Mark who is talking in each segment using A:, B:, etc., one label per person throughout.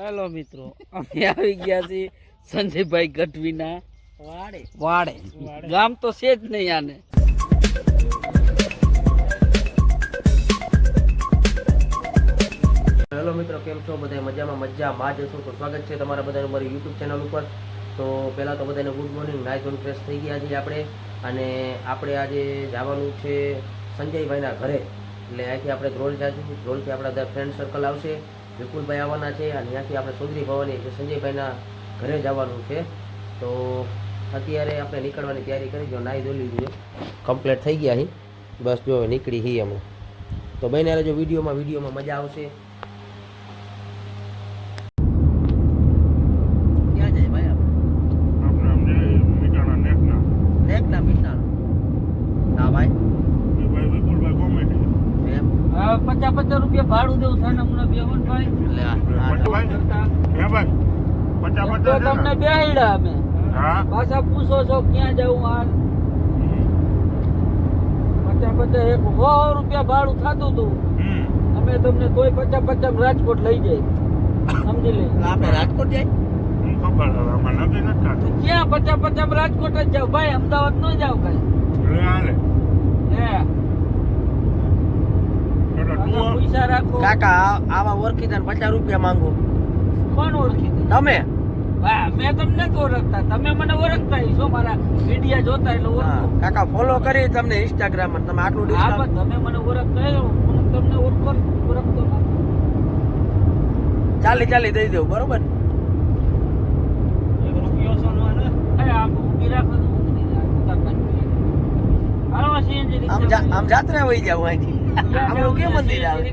A: Hello મિત્રો અમે આવી ગયા છીએ સંજયભાઈ ગઢવીના
B: વાડે.
A: વાડે. ગામ તો છે જ નહીં આને.
B: હેલો મિત્રો કેમ છો? બધા મજામાં? મજામાં જ હશો તો સ્વાગત છે તમારા બધાનું મારી યુટ્યુબ ચેનલ ઉપર. તો પહેલાં તો બધાને ગુડ મોર્નિંગ નાઇટ ઓન ફ્રેશ થઈ ગયા છીએ આપણે. અને આપણે આજે જવાનું છે સંજયભાઈના ઘરે. એટલે અહીંથી આપણે ધ્રોલ જાશું. ધ્રોલથી આપણા બધા ફ્રેન્ડ સર્કલ આવશે. વિપુલભાઈ આવવાના છે અને ત્યાંથી આપણે સુધરી ભવાની એટલે સંજયભાઈના ઘરે જવાનું છે. તો અત્યારે આપણે નીકળવાની તૈયારી કરી. જો નાહી ધોઈ લીધું કમ્પ્લીટ થઈ ગયા અહીં. બસ જો નીકળી હી અમે તો બને જો વિડીયોમાં. વિડીયોમાં મજા આવશે ક્યાં જાય ભાઈ આપણે
C: આપણે અમને મીઠાના નેકના
B: નેકના મીઠાનો ના ભાઈ
C: એ ભાઈ વિપુલભાઈ કોમેડી
B: એમ
A: હવે પચાસ પચાસ ભાડું દેવું છે બેવનભાઈ
B: એટલે આ- આ-
C: પટભાઈ હે ભાઈ. પચાસ
A: તો તમને બેહડ્યા અમે. પાછા પૂછો છો ક્યાં જવું હાલ. પચાસ પચાસ એક સો રૂપિયા ભાડું થતું હતું અમે તમને તોય પચાસ પચાસ રાજકોટ લઈ જાય સમજી લે.
B: આપણે રાજકોટ જાય?
A: ક્યાં પચાસ પચાસ રાજકોટ જ જાવ ભાઈ અમદાવાદ નો જાવ કઈ. હે. પૈસા રાખો.
B: કાકા આવા ઓળખીતા પચાસ રૂપિયા માંગો.
A: કોણ ઓળખી
B: તમે?
A: મેં તમને તો ઓળખતા. તમે મને ઓળખતા છો મારા વિડિયા જોતા એટલે ઓળખો.
B: કાકા ફોલો કરી તમને ઇન્સ્ટાગ્રામ તમે આટલું ડિસ્કાઉન્ટ
A: તમે મને ઓળખતા હું તમને ઓળખો ઓળખતો
B: ચાલી ચાલી દઈ દઉં બરોબર?
A: એ રૂપિયો ઊભી રાખો, ઉતાર નાખી. હાલો, CNG રિક્ષા
B: આમ જાત્રા વહી જાવ અહીંથી. કેમ
A: ત્યાં
B: મંદિર આવે.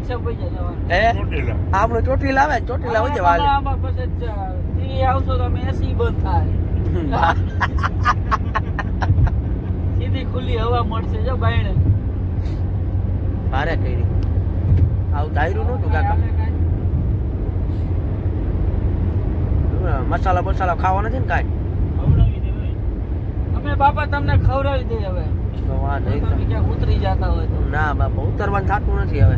B: હે? આપણું ચોટીલા આવે. ચોટીલા જાવ
A: આવશો તમે એસી બંધ થાય. સીધી ખુલ્લી હવા મળશે જો બાયણે.
B: ભારે કરી. આવું ધાર્યું નહોતું કાકા. મસાલા બસાલા ખાવા નથી ને કાંઈ?
A: અમે બાપા તમને ખવડાવી દઈએ હવે.
B: તો વાહ નહીં
A: ઉતરી જતા હોય તો.
B: ના બાપા ઉતરવાનું થતું નથી હવે.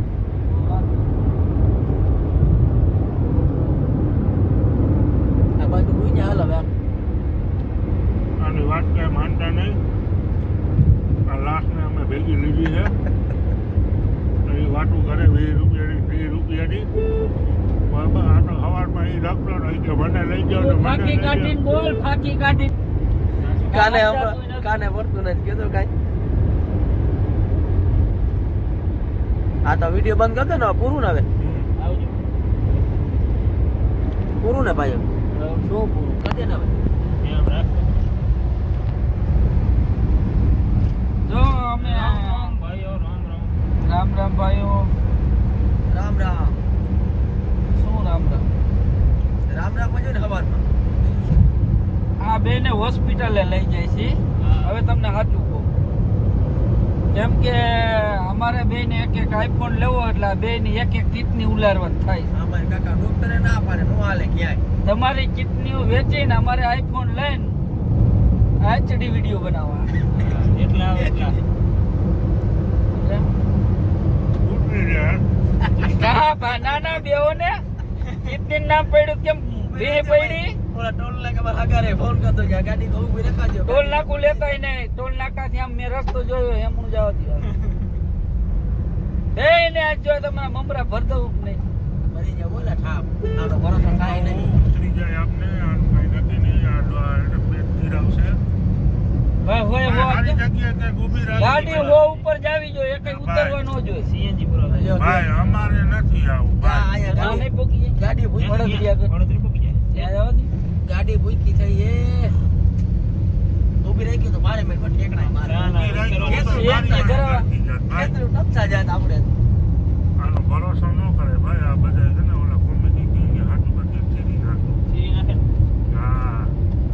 B: આ બાજુ ભૂઈ હાલ હવે.
C: આની વાત કઈ માનતા નહીં. આ લાખને અમે ભેગી લીધી છે. એ વાતું કરે વીસ રૂપિયાની ત્રીસ રૂપિયાની. બરાબર આ તો સવારમાં એ રાખતો નહીં કે મને લઈ જાઓ ને મને લઈ
B: કાને હમણાં- કાને પડતું નથી કીધું કાંઈ? આ તો વીડિયો બંધ કરતો ને પૂરું ને હવે. પૂરું ને ભાઈ? શું પૂરું કરી દે ને હવે.
A: જો અમે રામ રામ ભાઈઓ.
B: રામ રામ.
A: શું રામ રામ?
B: રામ રામ મજો ને હવારમાં.
A: આ બેને હોસ્પિટલે લઈ જાય છે. હવે તમને સાચું કહું. કેમ કે અમારે બે ને એક એક આઈફોન લેવો એટલે બે ની એક એક કિટની ઉલારવાની થાય.
B: અમારે કાકા ડોક્ટરે ના પાડે નો હાલે ક્યાંય.
A: તમારી કિડનીઓ વેચીને અમારે આઈફોન લઈને એચડી વીડિયો બનાવવા.
C: એટલા એટલા.
A: કા ભા નાના બેઓ ને કિડની નામ પડ્યું કેમ? બે પડી?
B: ઓલા ટોલ લાગે મારા ઘરે ફોન કરતો કે આ ગાડી તો ઊભી
A: ટોલ નાકું લેતા નહીં ટોલ નાકાથી આમ મેં રસ્તો જોયો એમ હું જવા દઉં એ ને આજ જો તમારા મમરા ભર દઉં કે નહીં.
B: મરી જાય બોલા ઠાપ. આનો ભરોસો કાઈ નહીં.
C: ઉતરી જાય આપને આનું કઈ નથી નહીં આ તો આ એને પેટ ગીરાવશે
A: ગાડી હો ઉપર જાવી જોઈએ કઈ ઉતરવા ન જોઈએ. સીએનજી
B: લ્યો,
C: ભાઈ અમારે નથી આવું
B: આ
C: ભાઈ.
B: ગાડી
A: ભૂઈ પોકી
B: ગાડી ભૂખી
A: વડોદરી આગળ. ત્યાં જવા દે
B: ગાડી ભૂખી થઈ એ
C: આનો ભરોસો ન કરે ભાઈ આ બધા છે ને ઓલા કોમેડી કિંગ હાથું બધી ચીરી નાખો હા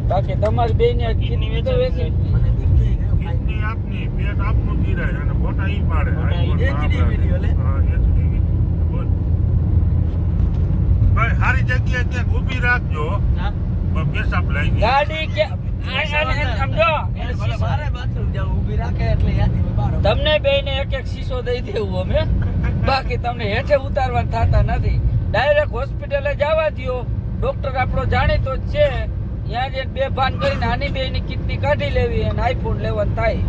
A: બાકી તમારી બે ને કિડની તો વેચી
B: મને બીક થઈ ગયો ભાઈ
C: કિડની આપની પેટ આપનું ગીરાય અને ફોટા ઈ પાડે.
A: ફોટા ઈ.
C: iPhone માં
B: HD video લે.
C: હા HD બોલ. ભાઈ સારી જગ્યાએ ક્યાંક ઊભી રાખજો. લઈ
A: ગાડી કે તમને બે ને એક એક શીશો દઈ દેવું અમે. બાકી તમને હેઠે ઉતારવા થતા નથી. ડાયરેક્ટ હોસ્પિટલે જવા દ્યો. ડોક્ટર આપણો જાણીતો જ છે. ત્યાં જે બે ભાન કરીને આની બે ની કિડની કાઢી લેવી અને આઈફોન લેવાનું થાય.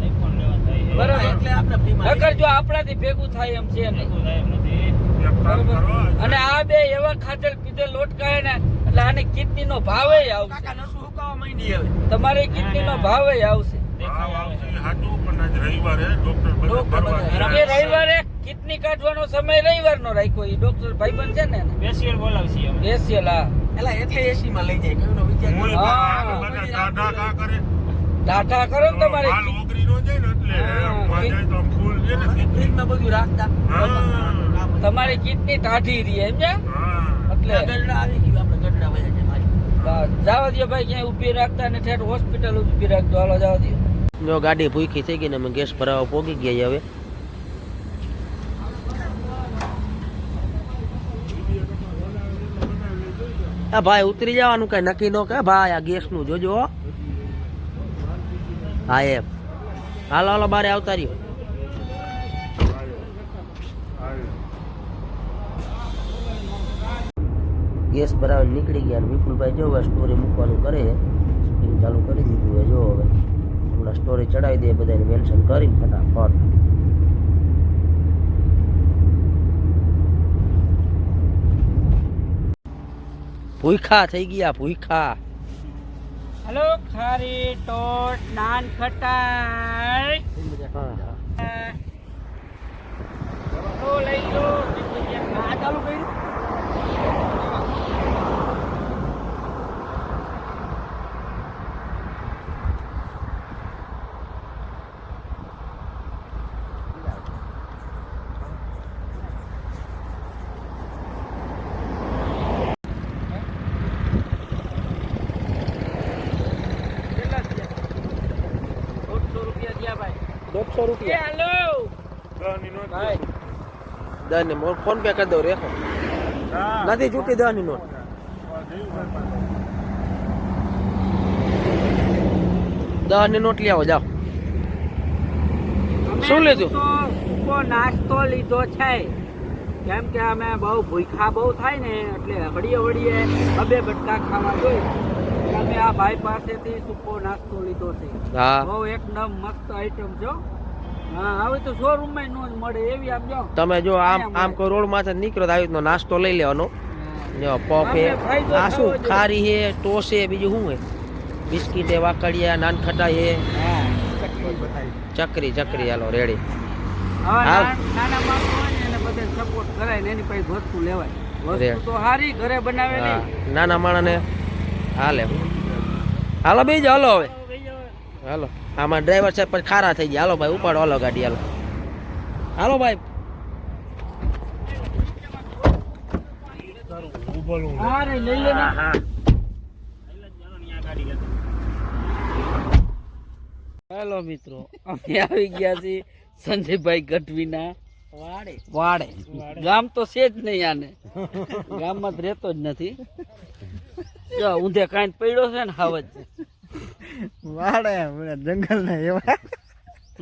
A: જો આપણાથી ભેગું થાય એમ છે નહીં. અને આ બે એવા ખાતર પીધે લોટકાય ને, એટલે આની કિડની નો ભાવે આવશે.
B: માંડી હવે
A: તમારી કિડની નો. ભાવે આવશે.
C: રવિવારે
A: કિડની કાઢવાનો સમય રવિવાર નો રાખ્યો એ ડોક્ટર ભાઈબંધ છે ને
D: સ્પેશિયલ બોલાવશી અમે
A: સ્પેશિયલ હા.
B: એલા એટલે એસી માં લઈ જાય. કયો વિચાર કરો?
A: ટાટા કરો ને
C: તમારે.
A: તમારી
C: માલ નો જાય ને એટલે
A: હા,
C: તો ફૂલ છે ને
B: ફ્રીજમાં બધું રાખતા.
A: તમારી કિડની ટાઢી રહી એમ છે? એટલે
B: ગઢડા આવી ગયું આપણે ગઢડા વયા છે મારી.
A: જવા દો ભાઈ, ક્યાંય ઊભી રાખતા ને ઠેઠ હોસ્પિટલ ઊભી રાખજો. હાલો, જવા દો
B: જો ગાડી ભૂખી થઈ ગઈ ને અમે ગેસ ભરાવા પોગી ગયા હવે. આ ભાઈ ઉતરી જવાનું કઈ નક્કી ન કે ભાઈ, આ ગેસનું જોજો હા, એમ. હાલો હાલો, બારે આવતા રહ્યો. ગેસ બરાબર નીકળી ગયા વિપુલભાઈ જો હવે સ્ટોરી મૂકવાનું કરે સ્પિન ચાલુ કરી દીધું હવે જો હવે. હમણાં સ્ટોરી ચડાવી દે બધાને મેન્શન કરીને ફટાફટ. ભૂખા થઈ ગયા ભૂખા.
A: હલો ખારી ટોટ નાન ખટાઈ. લઈ લો આ ચાલુ કર્યું કેટલા થયા? દોઢસો રૂપિયા થયા ભાઈ એ
B: રૂપિયા દસ ને ફોન પે કરી દઉં રેખો. નથી છૂટી દસની નોટ. દસની નોટ લઈ આવો જાઓ. શું લીધું?
A: સૂકો નાસ્તો લીધો છે. કેમ કે અમે બહુ ભૂખા બહુ થાય ને એટલે હળીએ વળીએ બબે બટકા ખાવા જોઈએ અમે આ ભાઈ પાસેથી સૂકો નાસ્તો લીધો છે. બહુ એકદમ મસ્ત આઈટમ છો
B: તમે જો આમ આમ કોઈ રોડમાંથી નીકળો તો આવી રીતનો નાસ્તો લઈ લેવાનો. જો પફ હે આ શું ખારી હે ટોસ હે બીજું શું હે? બિસ્કીટ હે વાકડિયા નાનખટા હે. ચકરી ચકરી હાલો રેડી હાલ.
A: નાના બાળકો હોય ને એને બધે સપોર્ટ કરાય ને એની પાસે વસ્તુ લેવાય.
B: નાના માણસને હાલે. હાલો બીજો હાલો હવે. હાલો. આમાં ડ્રાઈવર સાહેબ પછી ખારા થઈ ગયા. હાલો ભાઈ ઉપાડો હાલો ગાડી હાલો. હાલો ભાઈ.
A: હેલો મિત્રો અમે આવી ગયા છીએ સંજયભાઈ ગઢવીના વાડે. વાડે. ગામ તો છે જ નહીં આને. ગામમાં તો રહેતો જ નથી. જો ઊંધે કાંઈ પડ્યો છે ને હાવજ
D: વાડે જંગલ ને એવા.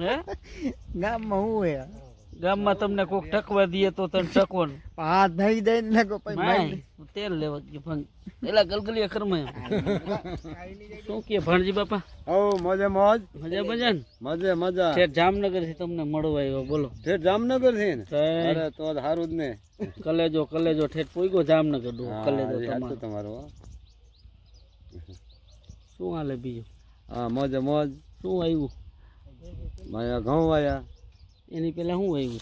A: હે?
D: ગામમાં હું હે?
A: ગામમાં તમને કોક ટકવા દઈએ તો તને ટકવાનું
D: હા દઈ દઈ ને લાગો પછી
A: તેલ લેવા ગયો ભંગ એલા ગલગલી ખરમાં શું કે ભાણજી બાપા?
D: ઓ મજે મોજ.
A: મજા મજા ને?
D: મજે મજા.
A: છે જામનગરથી તમને મળવા આવ્યો બોલો.
D: ઠેઠ જામનગરથી ને અરે તો સારું જ ને.
A: કલેજો કલેજો ઠેઠ પોઈગો જામનગર ડો કલેજો તમારો.
D: સાચું
A: શું હાલે બીજું?
D: હા મોજે મોજ.
A: શું આવ્યું?
D: માયા ઘઉં વાયા.
A: એની પહેલાં શું આવ્યું?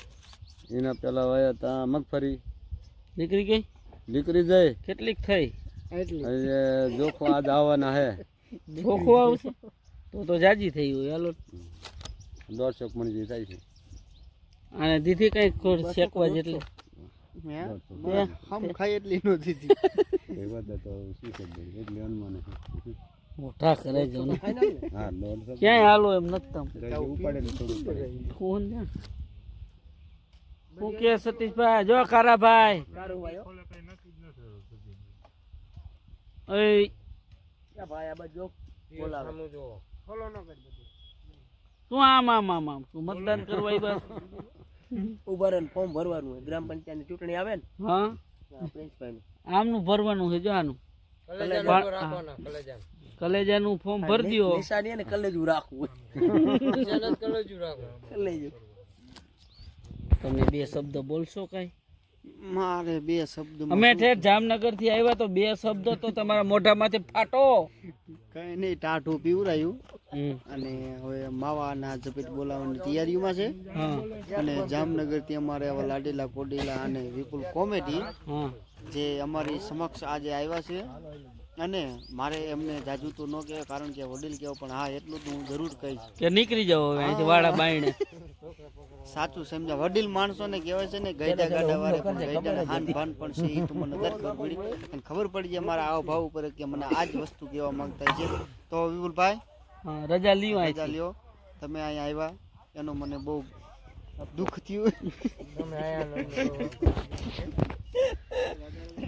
D: એના પહેલાં વાયા ત્યાં મગફળી.
A: નીકળી ગઈ?
D: દીકરી જાય
A: કેટલીક થઈ?
D: એટલે. જોખો આજ આવવાના હે.
A: જોખો આવશે? તો તો જાજી થઈ ગયું. હાલો.
D: દોઢસો મણ થાય છે.
A: અને દીધી કઈ શેકવા જેટલી.
D: હમ ખાઈ એટલી નો દીધી. એ બધા તો શું કરી એટલે અનુમાન.
A: મોટા કરે જો ને. ક્યાંય હાલો એમ નથી ફોન શું કે સતીશભાઈ? જો ઓય
B: ભાઈ આ બાજુ બોલાવે.
A: શું આમ આમ આમ આમ? તું મતદાન કરવા
B: ઊભા રહીને ફોર્મ ભરવાનું હોય. ગ્રામ પંચાયતની ચૂંટણી આવે ને?
A: હા. આમનું ભરવાનું છે જો આનું. કલેજાનું ફોર્મ ભરી દો
B: નિશાની અને કલેજું રાખવું. કલેજું
A: તમે બે શબ્દ બોલશો કઈ?
D: મારે બે શબ્દ
A: અમે ઠેર જામનગરથી આવ્યા તો બે શબ્દ તો તમારા મોઢામાંથી ફાટો.
D: કઈ નહીં ટાઢું પીવરાયું. અને હવે માવાના ઝપેટ બોલાવવાની તૈયારીઓમાં છે. અને જામનગરથી અમારે આવા લાડેલા કોડેલા અને વિપુલ કોમેડી જે અમારી સમક્ષ આજે આવ્યા છે. અને મારે એમને જાજુ તો ન કહેવાય કારણ કે વડીલ કહેવો પણ હા એટલું તો હું જરૂર કહીશ.
A: કે નીકળી જાવ હવે અહીંથી વાળા બાયણે.
D: સાચું સમજા વડીલ માણસોને કહેવાય છે ને ગઈડા ગાડા વારે પણ ગઈડા હાન ભાન પણ છે એ તો મને ખબર પડી. અને ખબર પડી છે મારા આવ ભાવ ઉપર કે મને આ જ વસ્તુ કહેવા માંગતા છે. તો વિપુલભાઈ?
A: રજા લ્યો
D: રજા લ્યો. તમે અહીંયા આવ્યા એનો મને બહુ દુઃખ થયું.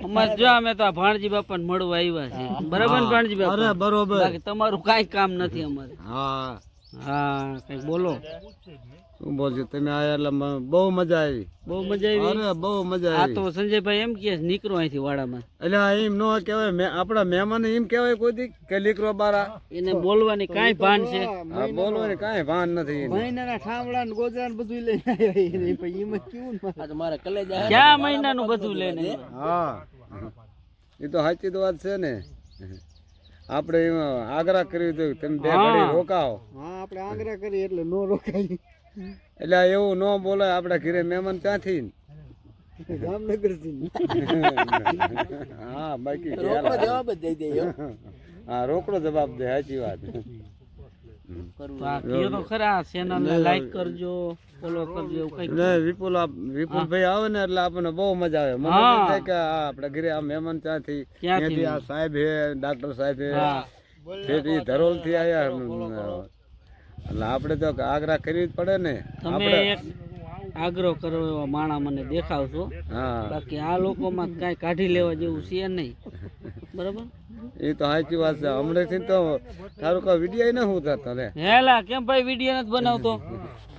A: અમારે જો અમે તો ભાણજી બાપા મળવા આવ્યા છે બરાબર ભાણજી બાપા? બરોબર. તમારું કાંઈ કામ નથી અમારે.
E: હા.
A: હા કંઈક બોલો.
E: શું બોલજો તમે આયા એટલે બહુ મજા આવી.
A: બહુ મજા આવી?
E: અરે બહુ મજા
A: આ તો સંજયભાઈ એમ કે નીકળો અહીંથી વાડામાં.
E: એટલે આ એમ ન કહેવાય મે આપણા મહેમાન એમ કહેવાય કોઈ દી કે નીકળો બારા.
A: એને બોલવાની કાંઈ ભાન છે.
E: આ બોલવાની કાંઈ ભાન નથી.
D: મહિનાના ઠામડા ને ગોદરા ને બધું લઈને આવ્યા એ પછી એમ કેવું ને
B: મારા? કલેજા
A: ક્યાં મહિનાનું બધું લઈને
E: હા. એ તો સાચી તો વાત છે ને. આપણે એમાં આગ્રહ કર્યું હતું તમે બે. ઘડી રોકાવો
D: હા આપણે આગ્રહ કરીએ એટલે નો રોકાય
E: એટલે એવું ન બોલાય આપણા ઘરે મહેમાન ક્યાંથી
D: જામનગરથી
E: હા બાકી
B: રોકડો જવાબ જ દઈ દે
E: હા રોકડો જવાબ દે સાચી વાત.
A: તો આ કયો તો ખરા ચેનલ લાઈક કરજો ફોલો કરજો એવું કંઈક
E: ને વિપુલ આપ- વિપુલભાઈ આવે ને એટલે આપણને બહુ મજા આવે. મને એમ થાય કે આ આપણા ઘરે આ મહેમાન ત્યાંથી ત્યાંથી આ સાહેબ હે ડાક્ટર સાહેબ હે ધરોલથી આયા એટલે આપણે તો આગ્રહ કરવી જ પડે ને.
A: એક આગ્રહ કરો એવા માણા મને દેખાવશો
E: હા.
A: બાકી આ લોકોમાં કાંઈ કાઢી લેવા જેવું છે નહીં. બરાબર?
E: એ તો સાચી વાત છે. હમણાંથી તો તારું કોઈ વીડિયો ન હું થતો ને
A: હેલા કેમ ભાઈ વીડિયો નથી બનાવતો?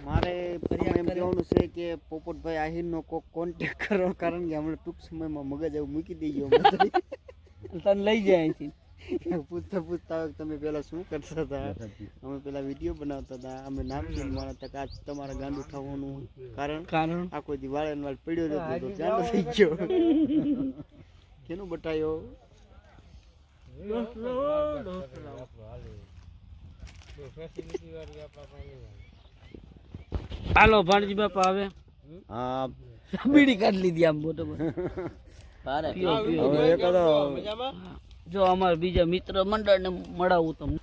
D: મારે એમ કહેવાનું છે કે પોપટભાઈ આહિરનો કોક કોન્ટેક્ટ કરો કારણ કે હમણાં ટૂંક સમયમાં મગજ એવું મૂકી દેજો.
A: તને લઈ જાય અહીંથી.
D: પૂછતા પૂછતા હોય તમે પેલા શું કરતા હતા? અમે પેલા વીડિયો બનાવતા હતા. અમે નામથી હતા કે આજ તમારા ગાંડું થવાનું કારણ?
A: કારણ?
D: આ કોઈ દી વાળે વાળ પડ્યો રહેતો તો ગાંડો થઈ ગયો. કેનું બટાયો?
A: હાલો ભાણજી બાપા આવે.
E: હા.
A: બીડી કાઢી લીધી આમ મોટો
B: ભારે
A: જો અમારા બીજા મિત્ર મંડળને મળાવું તમને.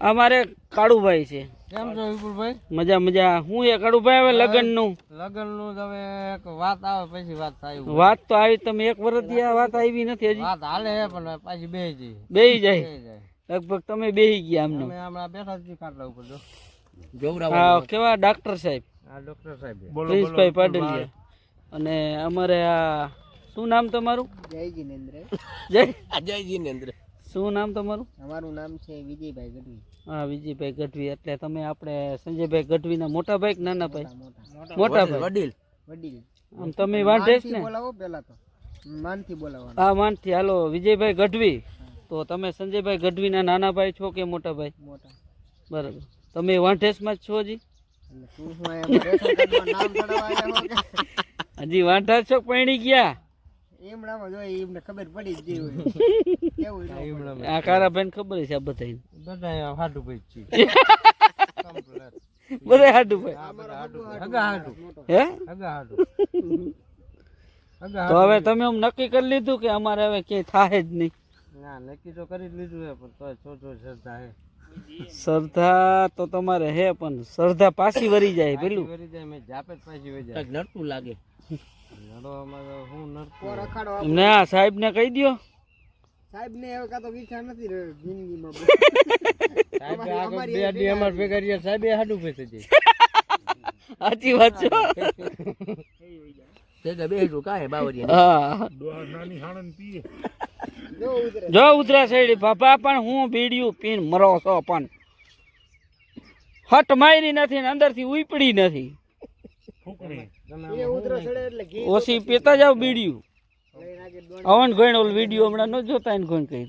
A: અમારે કાળુભાઈ છે.
F: કેમ છો વિપુલભાઈ?
A: મજા મજા. હું એ કાળુભાઈ હવે
F: લગ્નનું લગ્નનું હવે એક વાત આવે પછી વાત થાય
A: વાત તો આવી તમે એક વર્ષથી આ વાત આવી નથી હજી.
F: વાત હાલે પણ પાછી બે જઈ
A: બેહી જાય.
F: બે જાય.
A: લગભગ તમે બેહી ગયા અમને
F: અમે હમણાં બેઠા જ કાટલા ઉપર જો.
A: આ કેવા? ડોક્ટર સાહેબ.
F: આ ડોક્ટર સાહેબ
A: પ્રિન્સભાઈ પાટલિયા અને અમારે આ શું નામ તમારું?
D: જય જીનેન્દ્ર.
A: જય?
B: જય જીનેન્દ્ર.
A: શું નામ તમારું?
D: અમારું નામ છે વિજયભાઈ ગઢવી.
A: હા વિજયભાઈ ગઢવી. એટલે તમે આપણે સંજયભાઈ ગઢવીના મોટા ભાઈ કે નાના ભાઈ? મોટા ભાઈ?
B: વડીલ.
D: વડીલ.
A: આમ તમે વાંઢેશ ને
D: બોલાવો પેલા તો. માનથી બોલાવો
A: હા માનથી. હાલો વિજયભાઈ ગઢવી. તો તમે સંજયભાઈ ગઢવીના નાના ભાઈ છો કે મોટા ભાઈ?
D: મોટા.
A: બરાબર. તમે વાંઢેસમાં જ છો
D: કે?
A: હજી વાંઢા છો? પૈણી ગયા?
D: એમણામાં જોઈએ એમને ખબર પડી જ ગઈ હોય. કેવું
A: આ કારાભાઈ ખબર છે આ બધા
F: બધા હાટું ભાઈ છીએ.
A: બધા હાડું ભાઈ.
F: હગા હાટું.
A: હે?
F: હગા હાટું.
A: તો હવે તમે એમ નક્કી કરી લીધું કે અમારે હવે ક્યાંય થાય જ નહીં?
F: ના નક્કી તો કરી જ લીધું છે પણ તોય છો છો શ્રદ્ધા હે
A: શ્રદ્ધા તો તમારે હે પણ શ્રદ્ધા પાછી વરી જાય પેલું.
F: વરી જાય મેં જાપે પાછી વરી જાય.
B: નડતું લાગે.
A: એમને આ સાહેબ ને કહી દો
D: સાહેબ ને હવે કાતો ઈચ્છા નથી રહી જિંદગીમાં.
F: સાહેબ આગળ બે અમાર ભેગા રહ્યા સાહેબ એ
A: સાચી વાત છે
B: તે બેસું કાંઈ બાવરિયા
A: હા.
C: નાની હાણન પીએ.
A: જો ઉતરા. શેડી બાપા પણ હું બીડિયું પીન મરો છો પણ. હટ મારી નથી ને અંદરથી ઉપડી નથી.
C: ફૂકણી.
D: એ ઉતરો ચડે એટલે ઘી
A: ઓછી પીતા જાવ બીડિયું. અવન ગોઈન ઓલ વીડિયો હમણાં ન જોતા એને ગોઈન
F: કઈ.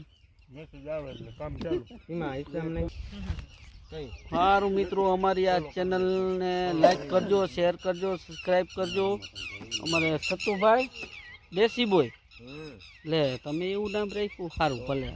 A: સારું મિત્રો અમારી આ ચેનલને લાઈક કરજો શેર કરજો સબસ્ક્રાઈબ કરજો. અમારે સતુભાઈ દેશી બોય લે તમે એવું નામ રાખ્યું? સારું ભલે.